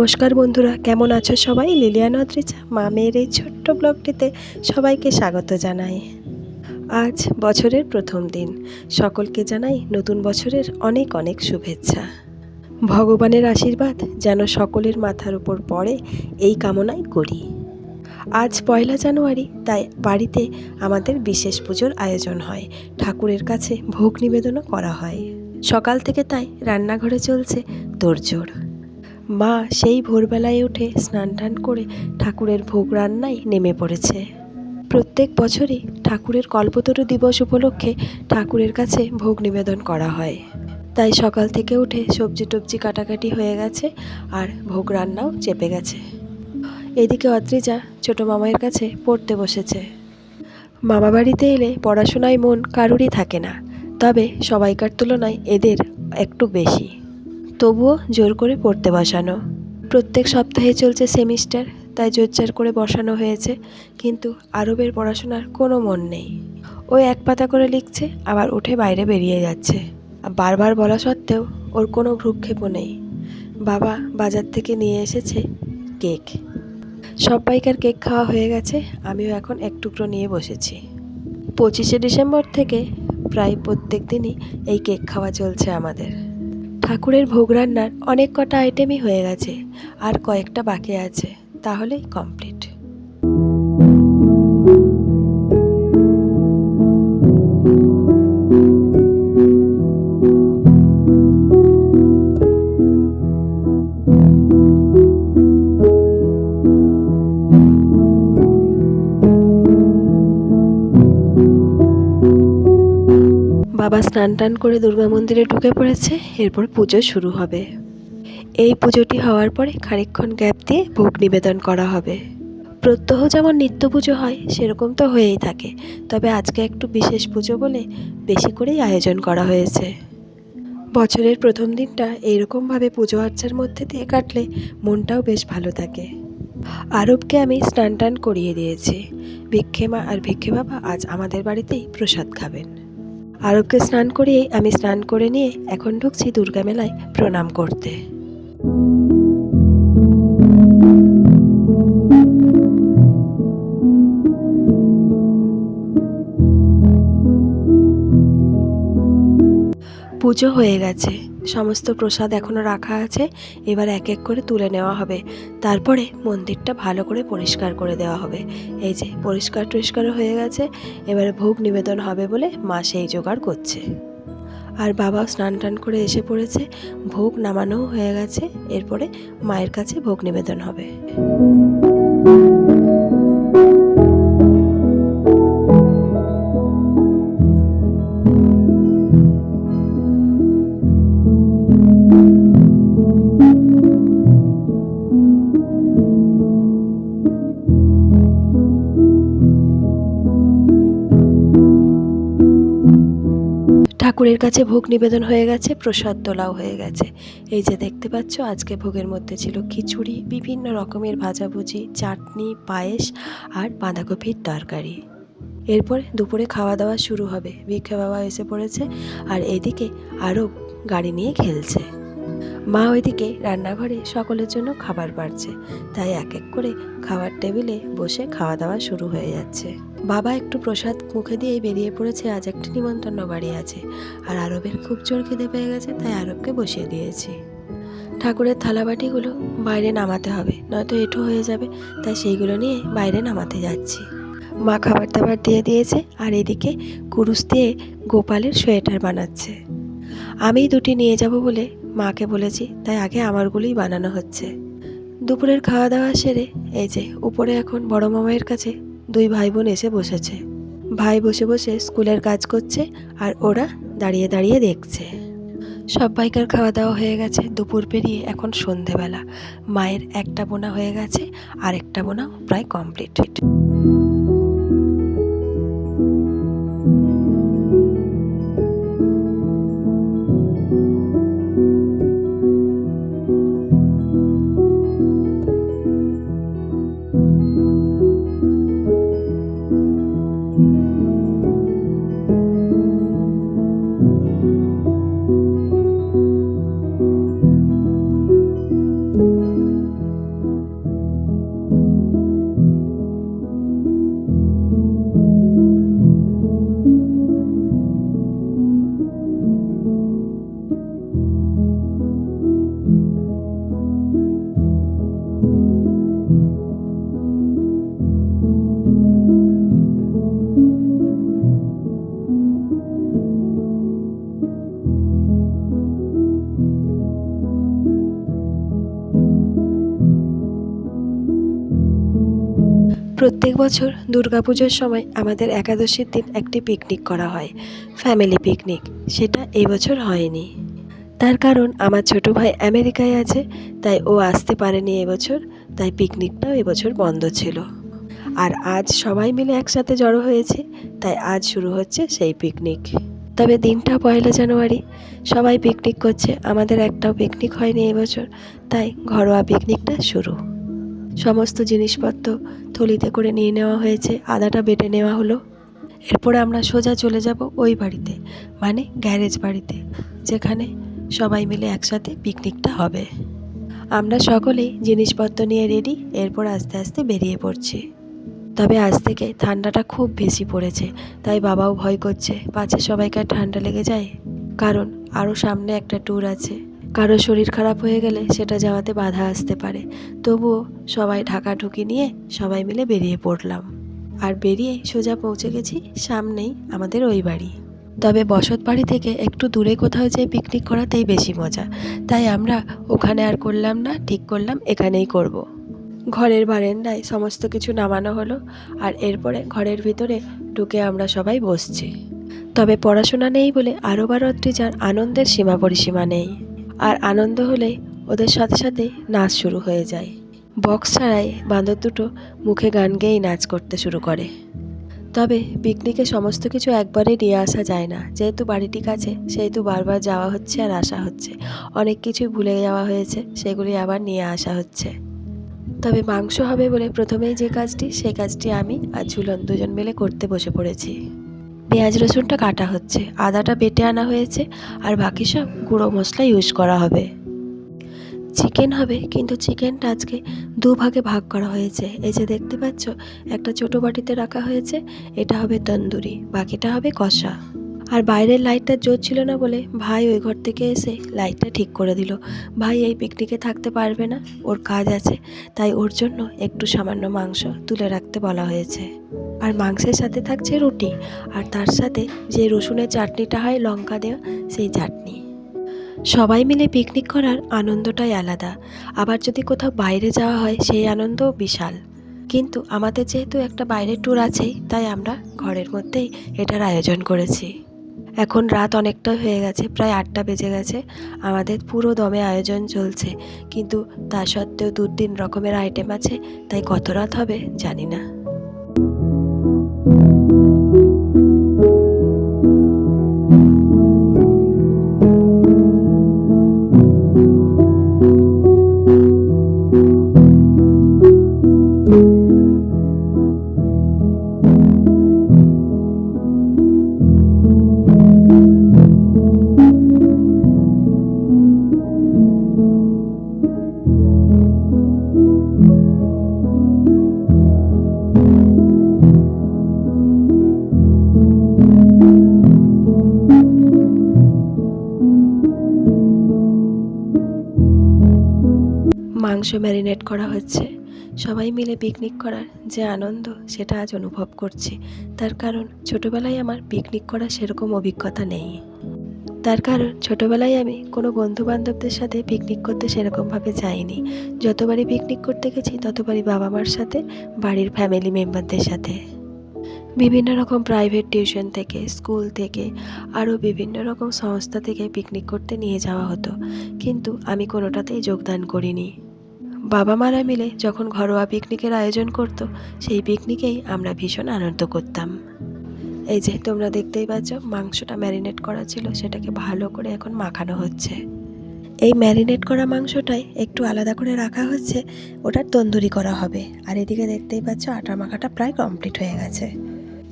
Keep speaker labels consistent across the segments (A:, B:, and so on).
A: নমস্কার বন্ধুরা, কেমন আছো সবাই? লিলিয়ান অদ্রিজা মা মেয়ের এই ছোট্ট ব্লগটিতে সবাইকে স্বাগত জানাই। আজ বছরের প্রথম দিন। সকলকে জানাই নতুন বছরের অনেক অনেক শুভেচ্ছা। ভগবানের আশীর্বাদ যেন সকলের মাথার উপর পড়ে এই কামনাই করি। আজ পয়লা জানুয়ারি, তাই বাড়িতে আমাদের বিশেষ পুজোর আয়োজন হয়। ঠাকুরের কাছে ভোগ নিবেদনও করা হয়। সকাল থেকে তাই রান্নাঘরে চলছে তোড়জোড়। মা সেই ভোরবেলায় উঠে স্নান টান করে ঠাকুরের ভোগ রান্নায় নেমে পড়েছে। প্রত্যেক বছরই ঠাকুরের কল্পতরু দিবস উপলক্ষে ঠাকুরের কাছে ভোগ নিবেদন করা হয়। তাই সকাল থেকে উঠে সবজি টবজি কাটাকাটি হয়ে গেছে আর ভোগ রান্নাও চেপে গেছে। এদিকে অদ্রিজা ছোট মামাইয়ের কাছে পড়তে বসেছে। মামা বাড়িতে এলে পড়াশোনায় মন কারুরই থাকে না, তবে সবাইকার তুলনায় এদের একটু বেশি। তবুও জোর করে পড়তে বসানো। প্রত্যেক সপ্তাহে চলছে সেমিস্টার, তাই জোরজার করে বসানো হয়েছে, কিন্তু আরবের পড়াশোনার কোনো মন নেই। ও এক পাতা করে লিখছে, আবার উঠে বাইরে বেরিয়ে যাচ্ছে। বারবার বলা সত্ত্বেও ওর কোনো ভ্রুক্ষেপও নেই। বাবা বাজার থেকে নিয়ে এসেছে কেক। সবাইকার কেক খাওয়া হয়ে গেছে, আমিও এখন এক টুকরো নিয়ে বসেছি। পঁচিশে ডিসেম্বর থেকে প্রায় প্রত্যেক দিনই এই কেক খাওয়া চলছে আমাদের। ঠাকুরের ভোগ রান্নার অনেক কটা আইটেমই হয়ে গেছে আর কয়েকটা বাকি আছে তাহলেই কমপ্লিট স্নান টান করে দুর্গা মন্দিরে ঢুকে পড়েছে, এরপর পুজো শুরু হবে। এই পুজোটি হওয়ার পরে খানিকক্ষণ গ্যাপ দিয়ে ভোগ নিবেদন করা হবে। প্রত্যহ যেমন নিত্য পুজো হয়, সেরকম তো হয়েই থাকে। তবে আজকে একটু বিশেষ পুজো বলে বেশি করেই আয়োজন করা হয়েছে। বছরের প্রথম দিনটা এইরকমভাবে পুজো আর্চার মধ্যে দিয়ে কাটলে মনটাও বেশ ভালো থাকে। আরবকে আমি স্নান টান করিয়ে দিয়েছি। ভিক্ষেমা আর ভিক্ষে বাবা আজ আমাদের বাড়িতেই প্রসাদ খাবেন। আরবকে স্নান করিয়েই আমি স্নান করে নিয়ে এখন ঢুকছি দুর্গা মেলায় প্রণাম করতে। পুজো হয়ে গেছে। সমস্ত প্রসাদ এখনও রাখা আছে, এবার এক এক করে তুলে নেওয়া হবে। তারপরে মন্দিরটা ভালো করে পরিষ্কার করে দেওয়া হবে। এই যে, পরিষ্কার টরিষ্কার হয়ে গেছে, এবারে ভোগ নিবেদন হবে বলে মা সেই জোগাড় করছে। আর বাবা স্নান টান করে এসে পড়েছে, ভোগ নামানোও হয়ে গেছে, এরপরে মায়ের কাছে ভোগ নিবেদন হবে। কাছে ভোগ নিবেদন হয়ে গেছে, প্রসাদ তোলাও হয়ে গেছে। এই যে দেখতে পাচ্ছ, আজকে ভোগের মধ্যে ছিল খিচুড়ি, বিভিন্ন রকমের ভাজাভুজি, চাটনি, পায়েস আর বাঁধাকপির তরকারি। এরপর দুপুরে খাওয়া দাওয়া শুরু হবে। ভিক্ষা বাবা এসে পড়েছে আর এদিকে আরও গাড়ি নিয়ে খেলছে। মা ওইদিকে রান্নাঘরে সকলের জন্য খাবার বাড়ছে। তাই এক এক করে খাওয়ার টেবিলে বসে খাওয়া দাওয়া শুরু হয়ে যাচ্ছে। বাবা একটু প্রসাদ মুখে দিয়েই বেরিয়ে পড়েছে। আজ একটি নিমন্ত্রণ বাড়ি আছে। আর আরবের খুব জোর খিদে পেয়ে গেছে, তাই আরবকে বসিয়ে দিয়েছি। ঠাকুরের থালাবাটিগুলো বাইরে নামাতে হবে, নয়তো এঁঠো হয়ে যাবে। তাই সেইগুলো নিয়ে বাইরে নামাতে যাচ্ছি। মা খাবার দাবার দিয়ে দিয়েছে আর এদিকে কুরুশ দিয়ে গোপালের সোয়েটার বানাচ্ছে। আমি দুটি নিয়ে যাব বলে মাকে বলেছি, তাই আগে আমারগুলোই বানানো হচ্ছে। দুপুরের খাওয়া দাওয়া সেরে, এই যে, উপরে এখন বড় মামাইয়ের কাছে দুই ভাই বোন এসে বসেছে। ভাই বসে বসে স্কুলের কাজ করছে আর ওরা দাঁড়িয়ে দাঁড়িয়ে দেখছে। সবাইকার খাওয়া দাওয়া হয়ে গেছে, দুপুর পেরিয়ে এখন সন্ধেবেলা। মায়ের একটা বোনা হয়ে গেছে আর একটা বোনা প্রায় কমপ্লিট প্রত্যেক বছর দুর্গাপুজোর সময় আমাদের একাদশীর দিন একটি পিকনিক করা হয় ফ্যামিলি পিকনিক সেটা এবছর হয়নি। তার কারণ আমার ছোট ভাই আমেরিকায় আছে, তাই ও আসতে পারেনি এবছর তাই পিকনিকটাও এবছর বন্ধ ছিল। আর আজ সবাই মিলে একসাথে জড়ো হয়েছে, তাই আজ শুরু হচ্ছে সেই পিকনিক তবে দিনটা পয়লা জানুয়ারি, সবাই পিকনিক করছে, আমাদের একটাও পিকনিক হয়নি এবছর তাই ঘরোয়া পিকনিকটা শুরু। সমস্ত জিনিসপত্র থলিতে করে নিয়ে নেওয়া হয়েছে, আদাটা বেটে নেওয়া হলো। এরপরে আমরা সোজা চলে যাব ওই বাড়িতে মানে গ্যারেজ বাড়িতে, যেখানে সবাই মিলে একসাথে পিকনিকটা হবে। আমরা সকলেই জিনিসপত্র নিয়ে রেডি এরপর আস্তে আস্তে বেরিয়ে পড়ছি। তবে আজ থেকে ঠান্ডাটা খুব বেশি পড়েছে, তাই বাবাও ভয় করছে, পাছে সবাইকার ঠান্ডা লেগে যায়? কারণ আরও সামনে একটা ট্যুর আছে। কারও শরীর খারাপ হয়ে গেলে সেটা যাওয়াতে বাধা আসতে পারে। তবুও সবাই ঢাকাঢুকি নিয়ে সবাই মিলে বেরিয়ে পড়লাম। আর বেরিয়ে সোজা পৌঁছে গেছি সামনেই আমাদের ওই বাড়ি। তবে বসত বাড়ি থেকে একটু দূরে কোথাও যেয়ে পিকনিক করাতেই বেশি মজা। তাই আমরা ওখানে আর করলাম না, ঠিক করলাম এখানেই করব। ঘরের বারান্দায় সমস্ত কিছু নামানো হলো আর এরপরে ঘরের ভিতরে ঢুকে আমরা সবাই বসছি। তবে পড়াশোনা নেই বলে আরও বারোত্রি যার আনন্দের সীমা পরিসীমা নেই। আর আনন্দ হলে ওদের সাথে সাথে নাচ শুরু হয়ে যায়। বক্স ছাড়াই বাঁদর দুটো মুখে গান গেয়েই নাচ করতে শুরু করে। তবে পিকনিকে সমস্ত কিছু একবারে নিয়ে আসা যায় না। যেহেতু বাড়িটি কাছে, সেহেতু বারবার যাওয়া হচ্ছে আর আসা হচ্ছে। অনেক কিছুই ভুলে যাওয়া হয়েছে, সেগুলি আবার নিয়ে আসা হচ্ছে। তবে মাংস হবে বলে প্রথমেই যে কাজটি সেই কাজটি আমি আর ঝুলন দুজন মিলে করতে বসে পড়েছি। পেঁয়াজ রসুনটা কাটা হচ্ছে, আদাটা বেটে আনা হয়েছে, আর বাকি সব গুঁড়ো মশলা ইউজ করা হবে। চিকেন হবে, কিন্তু চিকেনটা আজকে দুভাগে ভাগ করা হয়েছে। এই যে দেখতে পাচ্ছ, একটা ছোট বাটিতে রাখা হয়েছে, এটা হবে তন্দুরি, বাকিটা হবে কষা। আর বাইরের লাইটটা জোর ছিল না বলে ভাই ওই ঘর থেকে এসে লাইটটা ঠিক করে দিল। ভাই এই পিকনিকে থাকতে পারবে না, ওর কাজ আছে, তাই ওর জন্য একটু সামান্য মাংস তুলে রাখতে বলা হয়েছে। আর মাংসের সাথে থাকছে রুটি, আর তার সাথে যে রসুনের চাটনিটা হয় লঙ্কা দেওয়া, সেই চাটনি। সবাই মিলে পিকনিক করার আনন্দটাই আলাদা। আবার যদি কোথাও বাইরে যাওয়া হয়, সেই আনন্দও বিশাল। কিন্তু আমাদের যেহেতু একটা বাইরের ট্যুর আছেই, তাই আমরা ঘরের মধ্যেই এটার আয়োজন করেছি। এখন রাত অনেকটা হয়ে গেছে, প্রায় আটটা বেজে গেছে। আমাদের পুরো দমে আয়োজন চলছে। কিন্তু তা সত্ত্বেও দু তিন রকমের আইটেম আছে, তাই কত রাত হবে জানি না। মাংস ম্যারিনেট করা হচ্ছে। সবাই মিলে পিকনিক করার যে আনন্দ, সেটা আজ অনুভব করছি। তার কারণ, ছোটোবেলায় আমার পিকনিক করার সেরকম অভিজ্ঞতা নেই। তার কারণ, ছোটোবেলায় আমি কোনো বন্ধু বান্ধবদের সাথে পিকনিক করতে সেরকমভাবে যাইনি। যতবারই পিকনিক করতে গেছি, ততবারই বাবা মার সাথে, বাড়ির ফ্যামিলি মেম্বারদের সাথে। বিভিন্ন রকম প্রাইভেট টিউশন থেকে স্কুল থেকে, আরও বিভিন্ন রকম সংস্থা থেকে পিকনিক করতে নিয়ে যাওয়া হতো। কিন্তু আমি কোনোটাতেই যোগদান করিনি। বাবা মারা মিলে যখন ঘরোয়া পিকনিকের আয়োজন করতো, সেই পিকনিকেই আমরা ভীষণ আনন্দ করতাম। এই যে, তোমরা দেখতেই পাচ্ছ, মাংসটা ম্যারিনেট করা ছিল, সেটাকে ভালো করে এখন মাখানো হচ্ছে। এই ম্যারিনেট করা মাংসটাই একটু আলাদা করে রাখা হচ্ছে, ওটার তন্দুরি করা হবে। আর এদিকে দেখতেই পাচ্ছ, আটা মাখাটা প্রায় কমপ্লিট হয়ে গেছে।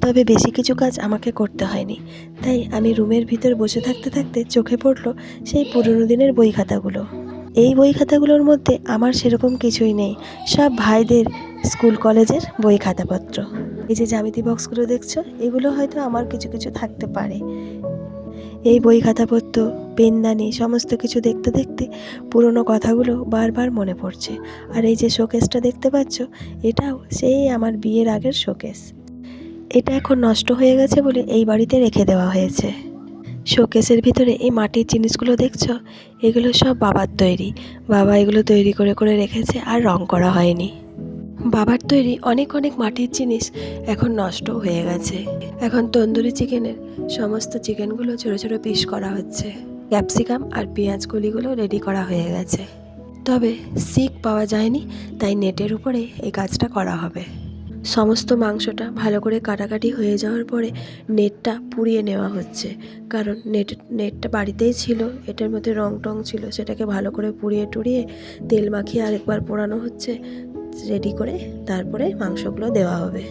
A: তবে বেশি কিছু কাজ আমাকে করতে হয়নি। তাই আমি রুমের ভিতর বসে থাকতে থাকতে চোখে পড়ল সেই পুরনো দিনের বই খাতাগুলো। এই বই খাতাগুলোর মধ্যে আমার সেরকম কিছুই নেই। সব ভাইদের স্কুল কলেজের বই খাতাপত্র। এই যে জ্যামিতি বক্সগুলো দেখছ, এগুলো হয়তো আমার কিছু কিছু থাকতে পারে। এই বই খাতাপত্র, পেনদানি, সমস্ত কিছু দেখতে দেখতে পুরনো কথাগুলো বারবার মনে পড়ছে। আর এই যে শোকেসটা দেখতে পাচ্ছ, এটাও সেই আমার বিয়ের আগের শোকেস। এটা এখন নষ্ট হয়ে গেছে বলে এই বাড়িতে রেখে দেওয়া হয়েছে। শোকেসের ভিতরে এই মাটির জিনিসগুলো দেখছ? এগুলো সব বাবার তৈরি। বাবা এগুলো তৈরি করে করে রেখেছে আর রং করা হয়নি। বাবার তৈরি অনেক অনেক মাটির জিনিস এখন নষ্ট হয়ে গেছে। এখন তন্দুরি চিকেনের সমস্ত চিকেনগুলো ছোটো ছোটো পিস করা হচ্ছে। ক্যাপসিকাম আর পেঁয়াজ কলিগুলো রেডি করা হয়ে গেছে। তবে শিক পাওয়া যায়নি, তাই নেটের উপরে এই কাজটা করা হবে। সমস্ত মাংসটা ভালো করে কাটাকাটি হয়ে যাওয়ার পরে নেটটা পুড়িয়ে নেওয়া হচ্ছে। কারণ নেট, নেটটা বাড়িতেই ছিল, এটার মধ্যে রং টং ছিল, সেটাকে ভালো করে পুড়িয়ে টুড়িয়ে তেল মাখিয়ে আরেকবার পোড়ানো হচ্ছে রেডি করে তারপরে মাংসগুলো দেওয়া হবে।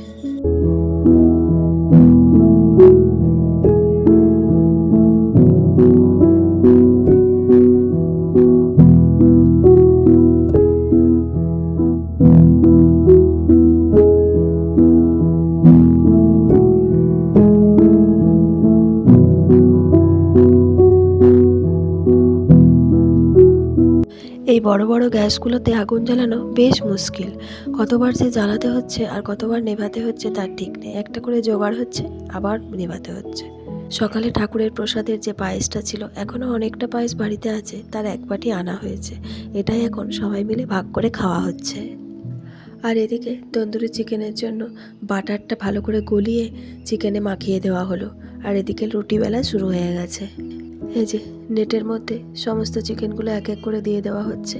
A: বড় গ্যাসগুলোতে আগুন জ্বালানো বেশ মুশকিল। কতবার যে জ্বালাতে হচ্ছে আর কতবার নেভাতে হচ্ছে তার ঠিক নেই। একটা করে জোগাড় হচ্ছে, আবার নেভাতে হচ্ছে। সকালে ঠাকুরের প্রসাদের যে পায়েসটা ছিল এখনও অনেকটা পায়েস বাড়িতে আছে, তার এক বাটি আনা হয়েছে। এটাই এখন সবাই মিলে ভাগ করে খাওয়া হচ্ছে। আর এদিকে তন্দুরি চিকেনের জন্য বাটারটা ভালো করে গলিয়ে চিকেনে মাখিয়ে দেওয়া হলো। আর এদিকে রুটি বেলা শুরু হয়ে গেছে। এই যে নেটের মধ্যে সমস্ত চিকেনগুলো এক এক করে দিয়ে দেওয়া হচ্ছে।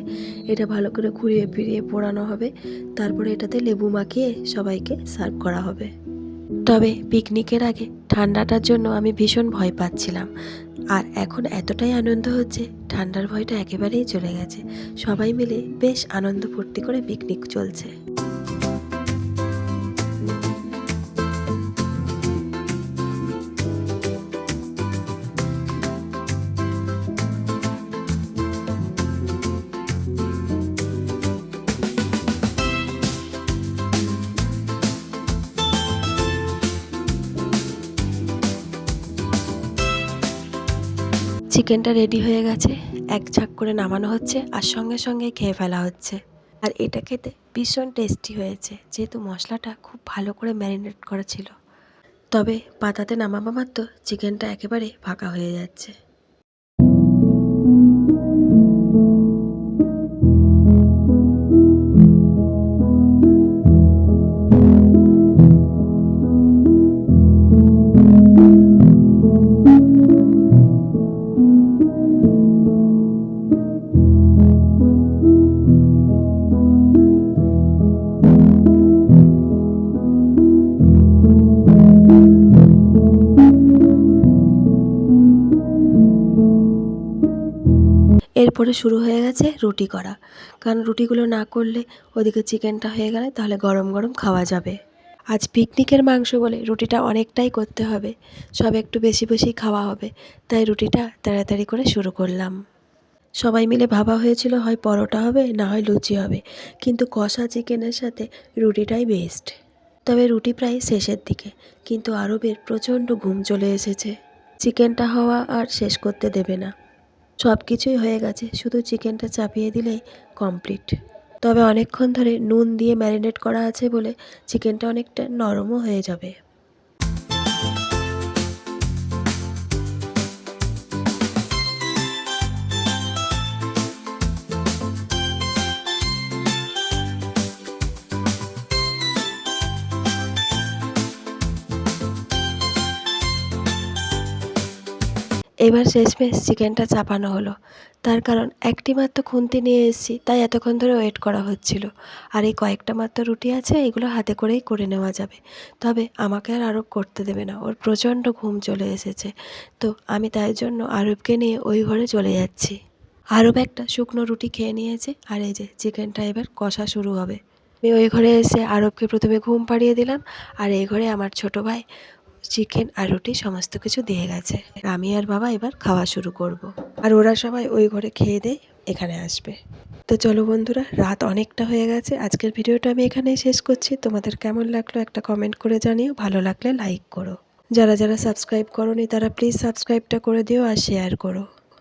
A: এটা ভালো করে ঘুরিয়ে ফিরিয়ে পোড়ানো হবে। তারপরে এটাতে লেবু মাখিয়ে সবাইকে সার্ভ করা হবে। তবে পিকনিকের আগে ঠান্ডাটার জন্য আমি ভীষণ ভয় পাচ্ছিলাম। আর এখন এতটাই আনন্দ হচ্ছে, ঠান্ডার ভয়টা একেবারেই চলে গেছে। সবাই মিলে বেশ আনন্দ ফুর্তি করে পিকনিক চলছে। চিকেনটা রেডি হয়ে গেছে। এক ঝাঁক করে নামানো হচ্ছে আর সঙ্গে সঙ্গে খেয়ে ফেলা হচ্ছে। আর এটা খেতে ভীষণ টেস্টি হয়েছে। যেহেতু মশলাটা খুব ভালো করে ম্যারিনেট করা ছিল। তবে পাতাতে নামাবা মাত্র চিকেনটা একেবারে ফাঁকা হয়ে যাচ্ছে। শুরু হয়ে গেছে রুটি করা। কারণ রুটিগুলো না করলে ওদিকে চিকেনটা হয়ে গেলে তাহলে গরম গরম খাওয়া যাবে। আজ পিকনিকের মাংস বলে রুটিটা অনেকটাই করতে হবে। সব একটু বেশি বেশি খাওয়া হবে। তাই রুটিটা তাড়াতাড়ি করে শুরু করলাম। সবাই মিলে ভাবা হয়েছিল হয় পরোটা হবে, না হয় লুচি হবে। কিন্তু কষা চিকেনের সাথে রুটিটাই বেস্ট তবে রুটি প্রায় শেষের দিকে। কিন্তু আরবের প্রচণ্ড ঘুম চলে এসেছে। চিকেনটা হওয়া আর শেষ করতে দেবে না। সব কিছুই হয়ে গেছে, শুধু চিকেনটা চাপিয়ে দিলেই কমপ্লিট। তবে অনেকক্ষণ ধরে নুন দিয়ে ম্যারিনেট করা আছে বলে চিকেনটা অনেকটা নরমও হয়ে যাবে। এবার শেষমেশ চিকেনটা চাপানো হলো। তার কারণ একটি মাত্র খুন্তি নিয়ে এসেছি, তাই এতক্ষণ ধরে ওয়েট করা হচ্ছিল। আর এই কয়েকটা মাত্র রুটি আছে, এগুলো হাতে করেই করে নেওয়া যাবে। তবে আমাকে আর আরব করতে দেবে না, ওর প্রচণ্ড ঘুম চলে এসেছে। তো আমি তাই জন্য আরবকে নিয়ে ওই ঘরে চলে যাচ্ছি। আরব একটা শুকনো রুটি খেয়ে নিয়েছে, আর এই যে চিকেনটা এবার কষা শুরু হবে। আমি ওই ঘরে এসে আরবকে প্রথমে ঘুম পাড়িয়ে দিলাম, আর এই ঘরে আমার ছোট ভাই চিকেন আর রুটি সমস্ত কিছু দিয়ে গেছে। আমি আর বাবা এবার খাওয়া শুরু করব। আর ওরা সবাই ওই ঘরে খেয়ে দেয় এখানে আসবে। তো চলো বন্ধুরা, রাত অনেকটা হয়ে গেছে। আজকের ভিডিওটা আমি এখানেই শেষ করছি। তোমাদের কেমন লাগল একটা কমেন্ট করে জানিও। ভালো লাগলে লাইক করো। যারা যারা সাবস্ক্রাইব করনি, তারা প্লিজ সাবস্ক্রাইবটা করে দিও আর শেয়ার করো।